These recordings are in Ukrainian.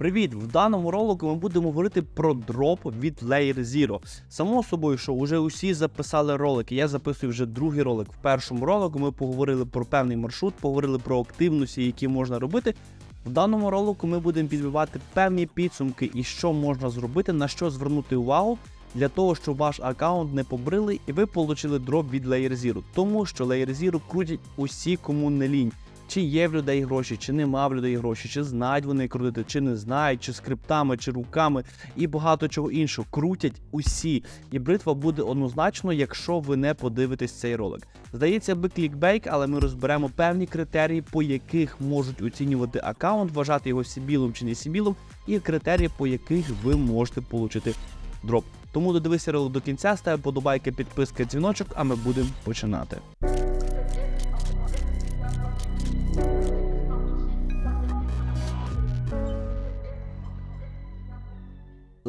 Привіт! В даному ролику ми будемо говорити про дроп від Layer Zero. Само собою, що вже усі записали ролики. Я записую вже другий ролик. В першому ролику ми поговорили про певний маршрут, поговорили про активності, які можна робити. В даному ролику ми будемо підбивати певні підсумки і що можна зробити, на що звернути увагу для того, щоб ваш аккаунт не побрили і ви отримали дроп від Layer Zero. Тому що Layer Zero крутять усі, кому не лінь. Чи є в людей гроші, чи нема в людей гроші, чи знають вони крутити, чи не знають, чи скриптами, чи руками, і багато чого іншого. Крутять усі. І бритва буде однозначно, якщо ви не подивитесь цей ролик. Здається, би клікбейк, але ми розберемо певні критерії, по яких можуть оцінювати аккаунт, вважати його сібілом чи не сібілом, і критерії, по яких ви можете отримати дроп. Тому додивися ролик до кінця, став подобайки, підписка, дзвіночок, а ми будемо починати.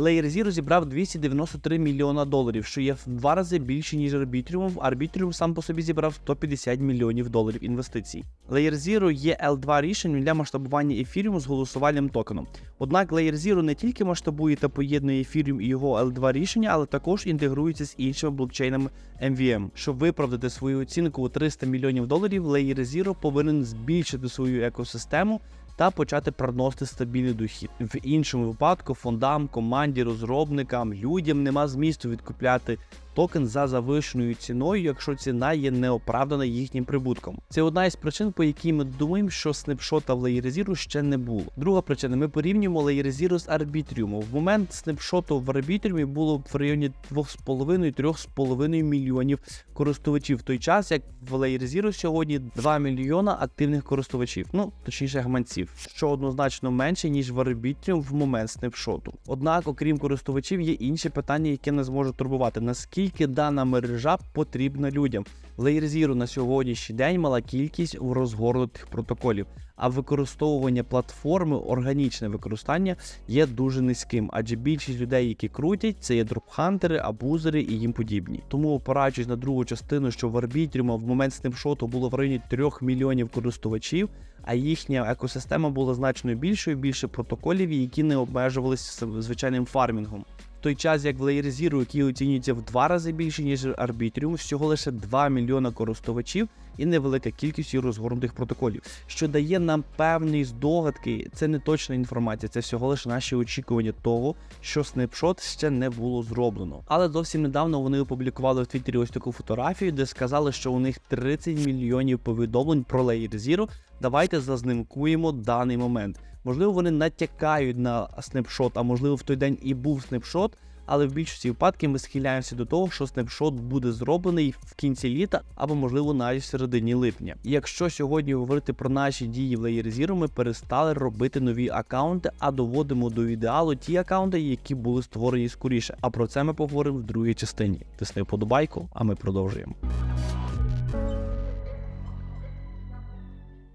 Layer Zero зібрав 293 мільйона доларів, що є в два рази більше, ніж Arbitrium. Arbitrium сам по собі зібрав 150 мільйонів доларів інвестицій. Layer Zero є L2 рішенням для масштабування ефіріуму з голосувальним токеном. Однак Layer Zero не тільки масштабує та поєднує ефіріум і його L2 рішення, але також інтегрується з іншими блокчейнами MVM. Щоб виправдати свою оцінку у 300 мільйонів доларів, Layer Zero повинен збільшити свою екосистему та почати приносити стабільний дохід. В іншому випадку фондам, команді, розробникам, людям нема змісту відкупляти токен за завищеною ціною, якщо ціна є неоправдана їхнім прибутком. Це одна із причин, по якій ми думаємо, що снапшота в Layer Zero ще не було. Друга причина: ми порівнюємо Layer Zero з Arbitrium. В момент снапшоту в Arbitrium було в районі 2,5-3,5 мільйонів користувачів. В той час, як в Layer Zero сьогодні 2 мільйона активних користувачів, ну точніше гаманців, що однозначно менше ніж в Arbitrium в момент снапшоту. Однак, окрім користувачів, є інші питання, які нас можуть турбувати. Наскільки дана мережа потрібна людям? Layer Zero на сьогоднішній день мала кількість розгорнутих протоколів, а використовування платформи, органічне використання є дуже низьким, адже більшість людей, які крутять, це є дропхантери, абузери і їм подібні. Тому, опираючись на другу частину, що в Arbitrium в момент снапшоту було в районі 3 мільйонів користувачів, а їхня екосистема була значно більшою, більше протоколів, які не обмежувалися звичайним фармінгом. Той час, як в Layer Zero, який оцінюється в два рази більше, ніж Arbitrium, всього лише 2 мільйона користувачів і невелика кількість розгорнутих протоколів, що дає нам певні здогадки. Це не точна інформація, це всього лише наші очікування того, що снапшот ще не було зроблено. Але зовсім недавно вони опублікували в Твіттері ось таку фотографію, де сказали, що у них 30 мільйонів повідомлень про Layer Zero. Давайте зазнимкуємо даний момент. Можливо, вони натякають на снапшот, а можливо в той день і був снапшот, але в більшості випадків ми схиляємося до того, що снапшот буде зроблений в кінці літа або, можливо, навіть в середині липня. І якщо сьогодні говорити про наші дії в Layer Zero, ми перестали робити нові аккаунти, а доводимо до ідеалу ті аккаунти, які були створені скоріше. А про це ми поговоримо в другій частині. Тисни вподобайку, а ми продовжуємо.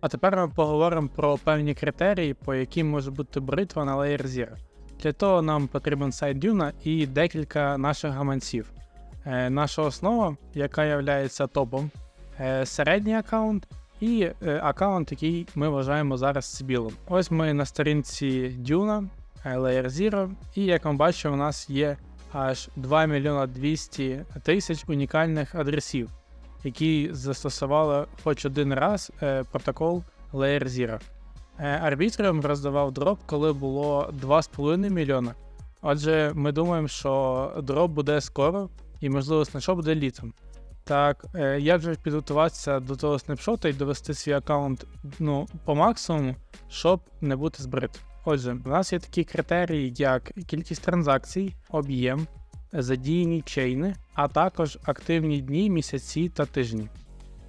А тепер ми поговоримо про певні критерії, по яким може бути бритва на Layer Zero. Для того нам потрібен сайт Duna і декілька наших гаманців. Е, наша основа, яка є топом, е, середній аккаунт і е, аккаунт, який ми вважаємо зараз цибілом. Ось ми на сторінці Duna, е, Layer Zero, і як ми бачимо, у нас є аж 2 мільйона 200 тисяч унікальних адресів які застосували хоч один раз е, протокол Layer Zero. Е, Арбітріум роздавав дроп, коли було 2,5 мільйона. Отже, ми думаємо, що дроп буде скоро і, можливо, снапшот буде літом. Так, е, як же підготуватися до того снапшота і довести свій аккаунт ну, по максимуму, щоб не бути збрит? Отже, у нас є такі критерії, як кількість транзакцій, об'єм, задіяні чейни, а також активні дні, місяці та тижні.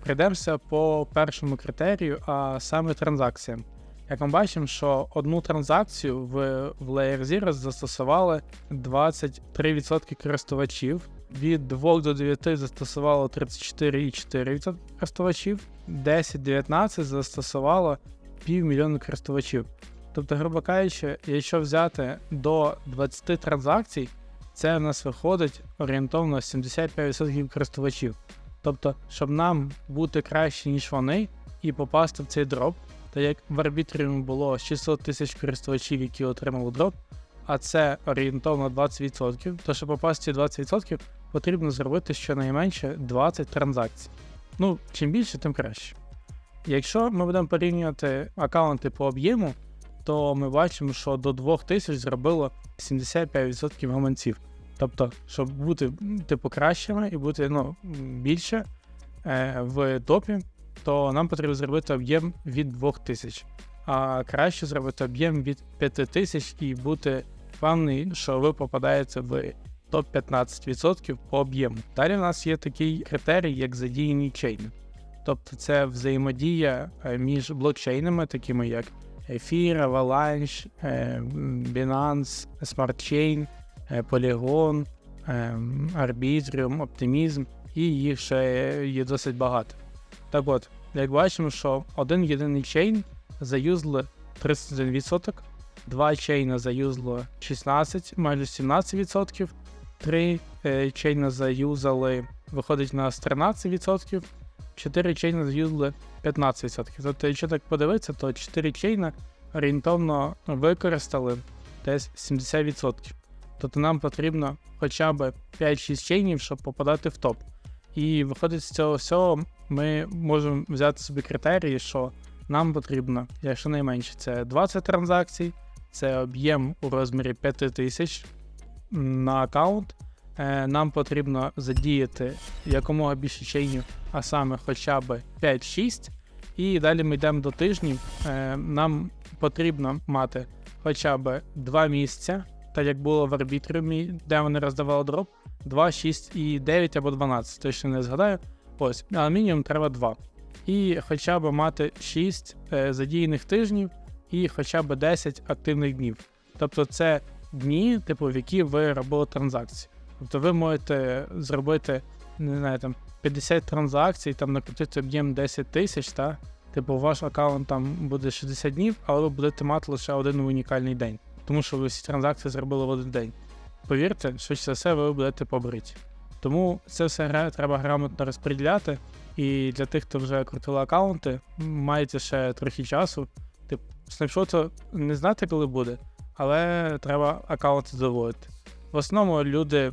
Прийдемося по першому критерію, а саме транзакціям. Як ми бачимо, що одну транзакцію в, в Layer Zero застосували 23% користувачів, від 2 до 9 застосувало 34,4% користувачів, 10-19 застосувало півмільйона користувачів. Тобто, грубо кажучи, якщо взяти до 20 транзакцій, це в нас виходить орієнтовно 75% користувачів. Тобто, щоб нам бути краще, ніж вони, і попасти в цей дроп, Та як в Arbitrium було 600 тисяч користувачів, які отримали дроп, а це орієнтовно 20%, то щоб попасти в ці 20%, потрібно зробити щонайменше 20 транзакцій. Ну, чим більше, тим краще. Якщо ми будемо порівнювати аккаунти по об'єму, то ми бачимо, що до 2000 зробило 75% гаманців. Тобто, щоб бути типу кращими і бути ну, більше е, в топі, то нам потрібно зробити об'єм від 2000, а краще зробити об'єм від 5000 і бути впевнений, що ви попадаєте в топ 15% по об'єму. Далі в нас є такий критерій, як задіяні чейни. Тобто це взаємодія е, між блокчейнами, такими як Ефір, Avalanche, е, Binance, Smart Chain, е, Polygon, е, Arbitrium, Optimism, і їх ще є досить багато. Так от, як бачимо, що один єдиний чейн заюзли 31%, два чейна заюзло 16, майже 17%, три чейна заюзали, виходить на 13%, 4 чейна заюзли 15%. Тобто, якщо так подивитися, то 4 чейна орієнтовно використали десь 70%. Тобто нам потрібно хоча б 5-6 чейнів, щоб попадати в топ. І виходить з цього всього, ми можемо взяти собі критерії, що нам потрібно, якщо найменше, це 20 транзакцій, це об'єм у розмірі 5000 на аккаунт. Е, Нам потрібно задіяти якомога більше чейнів, а саме хоча б 5-6. І далі ми йдемо до тижнів. Е, Нам потрібно мати хоча б 2 місця, так як було в арбітріумі, де вони роздавали дроп. 2, 6 і 9 або 12, точно не згадаю. Ось, але мінімум треба 2. І хоча б мати 6 е, задіяних тижнів і хоча б 10 активних днів. Тобто це дні, типу, в які ви робили транзакції. Тобто ви можете зробити, не знаю, там 50 транзакцій, там накрутити об'єм 10 тисяч, та? Типу, ваш аккаунт там буде 60 днів, але ви будете мати лише один унікальний день, тому що ви всі транзакції зробили в один день. Повірте, швидше за все, ви будете побриті. Тому це все гра- треба грамотно розподіляти. І для тих, хто вже крутили аккаунти, маєте ще трохи часу. Типу, снапшоту не знати, коли буде, але треба аккаунти заводити. В основному люди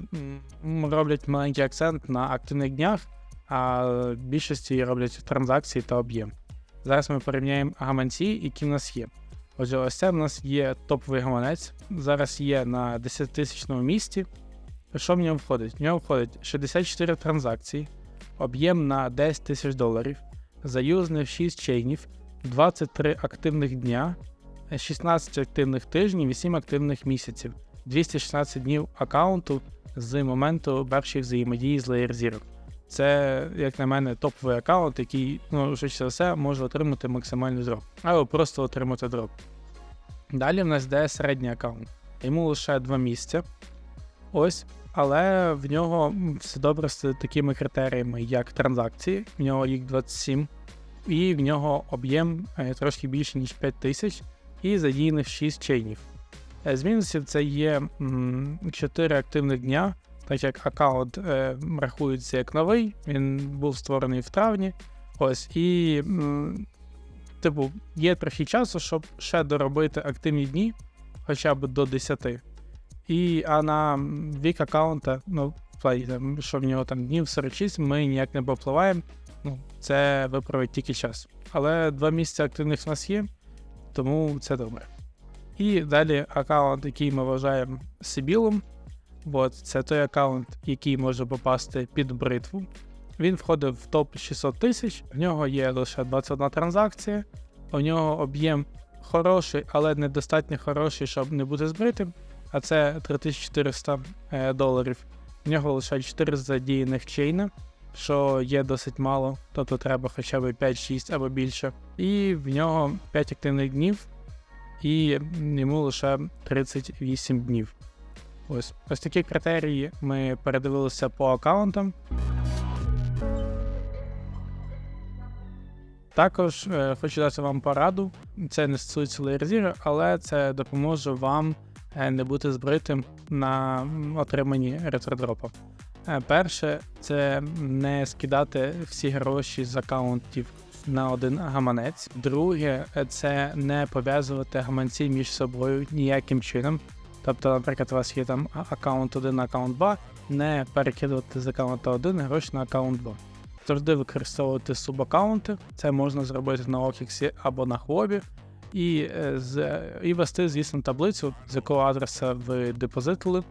роблять маленький акцент на активних днях, а в більшості роблять транзакції та об'єм. Зараз ми порівняємо гаманці, які в нас є. Отже, ось це в нас є топовий гаманець. Зараз є на 10 тисячному місці. Що в нього входить? В нього входить 64 транзакції, об'єм на 10 тисяч доларів, заюзних 6 чейнів, 23 активних дня, 16 активних тижнів і 7 активних місяців, 216 днів аккаунту з моменту першої взаємодії з Layer Zero. Це, як на мене, топовий аккаунт, який, ну, швидше за все, може отримати максимальний дроп, або просто отримати дроп. Далі в нас йде середній аккаунт. Йому лише 2 місця. Ось, але в нього все добре з такими критеріями, як транзакції, в нього їх 27, і в нього об'єм е, трошки більше, ніж 5 тисяч, і задіяних 6 чейнів. Е, З мінусів це є 4 активних дня, так як аккаунт е, рахується як новий, він був створений в травні. Ось, і, типу, є трохи часу, щоб ще доробити активні дні, хоча б до 10. І, а на вік аккаунта, ну, що в нього там днів 46, ми ніяк не попливаємо. Ну, це виправить тільки час. Але два місяці активних в нас є, тому це добре. І далі аккаунт, який ми вважаємо Сибілом. От, це той аккаунт, який може попасти під бритву. Він входив в топ 600 тисяч, в нього є лише 21 транзакція, у нього об'єм хороший, але недостатньо хороший, щоб не бути збритим. А це 3400 е, доларів. В нього лише 4 задіяних чейна, що є досить мало, тобто треба хоча б 5-6 або більше. І в нього 5 активних днів, і йому лише 38 днів. Ось ось такі критерії ми передивилися по аккаунтам. Також е, хочу дати вам пораду. Це не стосується Layer але це допоможе вам е, не бути збритим на отриманні ретродропа. Е, перше, це не скидати всі гроші з аккаунтів на один гаманець. Друге, е, це не пов'язувати гаманці між собою ніяким чином. Тобто, наприклад, у вас є там аккаунт 1, аккаунт 2, не перекидувати з аккаунта 1 гроші на аккаунт 2. Завжди використовувати субаккаунти. Це можна зробити на OKX або на Хлобі. І, е, з, і вести, звісно, таблицю, з якого адреса ви депозитили,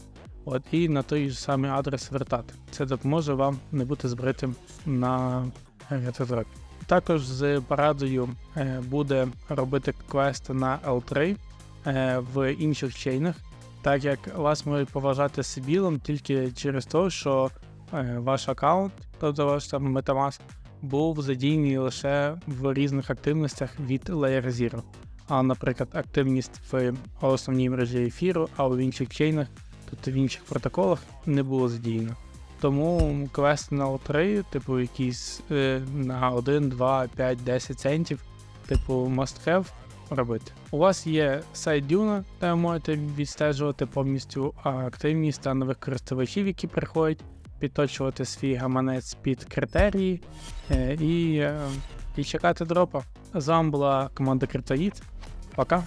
от, і на той же самий адрес вертати. Це допоможе вам не бути збритим на ретротрек. Також з порадою е, буде робити квести на L3 е, в інших чейнах, так як вас можуть поважати Сибілом тільки через те, що е, ваш аккаунт, тобто ваш там Metamask, був задійний лише в різних активностях від Layer Zero. А, наприклад, активність в основній мережі ефіру, а в інших чейнах, тобто в інших протоколах, не було задіяно. Тому квест на L3, типу якісь е, на 1, 2, 5, 10 центів, типу must have робити. У вас є сайт Duna, де ви можете відстежувати повністю активність та нових користувачів, які приходять, підточувати свій гаманець під критерії е, і, е, і чекати дропа. З вами була команда Криптоїд. Пока.